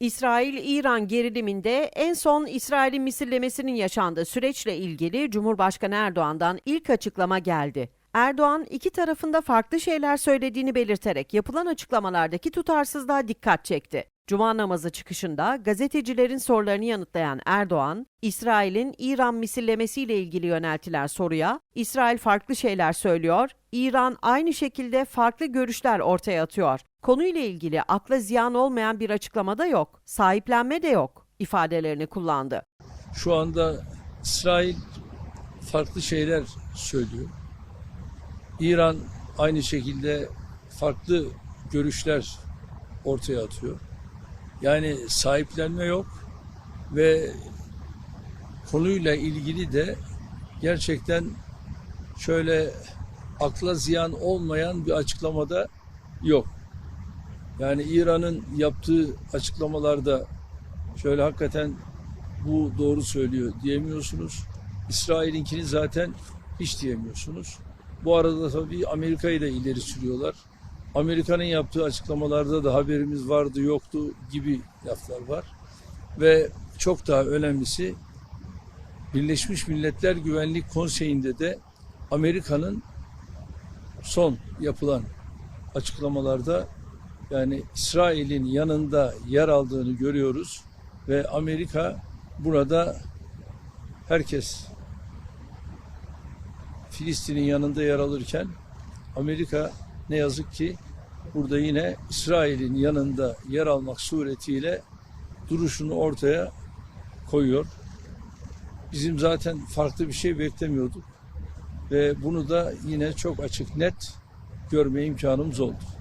İsrail-İran geriliminde en son İsrail'in misillemesinin yaşandığı süreçle ilgili Cumhurbaşkanı Erdoğan'dan ilk açıklama geldi. Erdoğan iki tarafında farklı şeyler söylediğini belirterek yapılan açıklamalardaki tutarsızlığa dikkat çekti. Cuma namazı çıkışında gazetecilerin sorularını yanıtlayan Erdoğan, İsrail'in İran misillemesiyle ilgili yöneltilen soruya İsrail farklı şeyler söylüyor, İran aynı şekilde farklı görüşler ortaya atıyor. Konuyla ilgili akla ziyan olmayan bir açıklamada yok, sahiplenme de yok ifadelerini kullandı. Şu anda İsrail farklı şeyler söylüyor. İran aynı şekilde farklı görüşler ortaya atıyor. Yani sahiplenme yok ve konuyla ilgili de gerçekten şöyle akla ziyan olmayan bir açıklamada yok. Yani İran'ın yaptığı açıklamalarda şöyle hakikaten bu doğru söylüyor diyemiyorsunuz. İsrail'inkini zaten hiç diyemiyorsunuz. Bu arada tabii Amerika'yı da ileri sürüyorlar. Amerika'nın yaptığı açıklamalarda da haberimiz vardı yoktu gibi laflar var. Ve çok daha önemlisi Birleşmiş Milletler Güvenlik Konseyi'nde de Amerika'nın son yapılan açıklamalarda yani İsrail'in yanında yer aldığını görüyoruz ve Amerika burada herkes Filistin'in yanında yer alırken Amerika ne yazık ki burada yine İsrail'in yanında yer almak suretiyle duruşunu ortaya koyuyor. Bizim zaten farklı bir şey beklemiyorduk ve bunu da yine çok açık net görme imkanımız oldu.